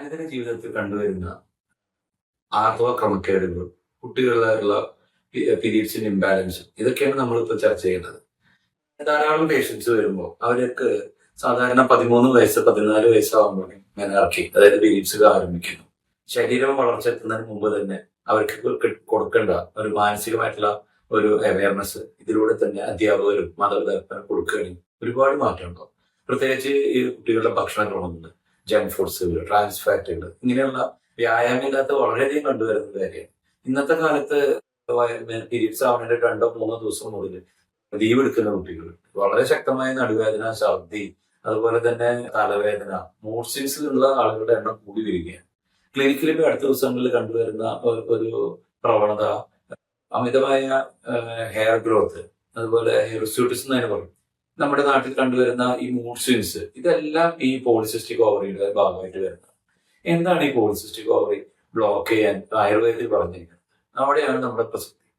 അനുദിന ജീവിതത്തിൽ കണ്ടുവരുന്ന ആർത്തവ ക്രമക്കേടുകൾ കുട്ടികളിലുള്ള പീരീഡ്സിന്റെ ഇംബാലൻസ് ഇതൊക്കെയാണ് നമ്മളിപ്പോൾ ചർച്ച ചെയ്യുന്നത്. ധാരാളം പേഷ്യൻസ് വരുമ്പോൾ അവർക്ക് സാധാരണ പതിമൂന്ന് വയസ്സ് പതിനാല് വയസ്സാകുമ്പോൾ മെനാർക്കി അതായത് പീരീഡ്സ് ആരംഭിക്കുന്നു. ശരീരം വളർച്ചെത്തുന്നതിന് മുമ്പ് തന്നെ അവർക്ക് കൊടുക്കേണ്ട ഒരു മാനസികമായിട്ടുള്ള ഒരു അവയർനെസ് ഇതിലൂടെ തന്നെ അധ്യാപകരും മാതാപിതാക്കളും കൊടുക്കുകയാണെങ്കിൽ ഒരുപാട് മാറ്റമുണ്ടാവും. പ്രത്യേകിച്ച് ഈ കുട്ടികളുടെ ഭക്ഷണക്രമങ്ങൾ ജങ്ക് ഫുഡ്സുകൾ ട്രാൻസ് ഫാറ്റുകൾ ഇങ്ങനെയുള്ള വ്യായാമില്ലാത്ത വളരെയധികം കണ്ടുവരുന്ന കാര്യമാണ്. ഇന്നത്തെ കാലത്ത് പീരീഡ്സ് ആവുന്നതിന്റെ രണ്ടോ മൂന്നോ ദിവസം മുതൽ ലീവ് എടുക്കുന്ന കുട്ടികൾ വളരെ ശക്തമായ നടുവേദന ഛർദി അതുപോലെ തന്നെ തലവേദന മൂഡ് ഉള്ള ആളുകളുടെ എണ്ണം കൂടി വരികയാണ്. ക്ലിനിക്കിലും അടുത്ത ദിവസങ്ങളിൽ കണ്ടുവരുന്ന ഒരു- പ്രവണത അമിതമായ ഹെയർ ഗ്രോത്ത് അതുപോലെ ഹിർസ്യൂട്ടിസ് എന്ന് തന്നെ പറയും. നമ്മുടെ നാട്ടിൽ കണ്ടുവരുന്ന ഈ മൂഡ് സ്വിങ്സ് ഇതെല്ലാം ഈ പോളിസിസ്റ്റിക് ഓവറിയുടെ ഭാഗമായിട്ട് വരുന്നത്. എന്താണ് ഈ പോളിസിസ്റ്റിക് ഓവറി ബ്ലോക്ക് ചെയ്യാൻ ആയുർവേദത്തിൽ പറഞ്ഞിരിക്കുന്നത്? അവിടെയാണ് നമ്മുടെ പ്രസക്തി.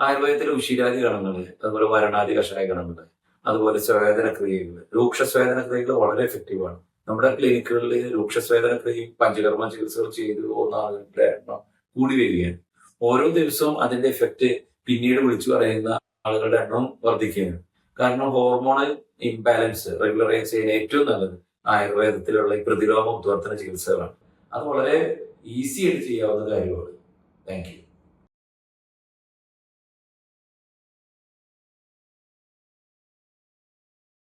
ആയുർവേദത്തിലെ ഉഷിരാദി ഗണങ്ങൾ അതുപോലെ മരണാദി കഷായ ഗണങ്ങൾ അതുപോലെ സ്വേദന ക്രിയകൾ രൂക്ഷ സ്വേദന ക്രിയകൾ വളരെ എഫക്റ്റീവ് ആണ്. നമ്മുടെ ക്ലിനിക്കുകളിൽ രൂക്ഷ സ്വേദന ക്രിയയും പഞ്ചകർമ്മ ചികിത്സകൾ ചെയ്തു പോകുന്ന ആളുകളുടെ എണ്ണം കൂടി വരികയാണ്. ഓരോ ദിവസവും അതിന്റെ എഫക്റ്റ് പിന്നീട് വിളിച്ചു പറയുന്ന ആളുകളുടെ എണ്ണം വർദ്ധിക്കുകയാണ്. കാരണം ഹോർമോണൽ ഇംബാലൻസ് റെഗുലറൈസ് ചെയ്യുന്ന ഏറ്റവും നല്ലത് ആയുർവേദത്തിലുള്ള ഈ പ്രതിരോധ ഉദ്വർത്തന ചികിത്സകളാണ്. അത് വളരെ ഈസി ആയിട്ട് ചെയ്യാവുന്ന കാര്യമാണ്. Thank you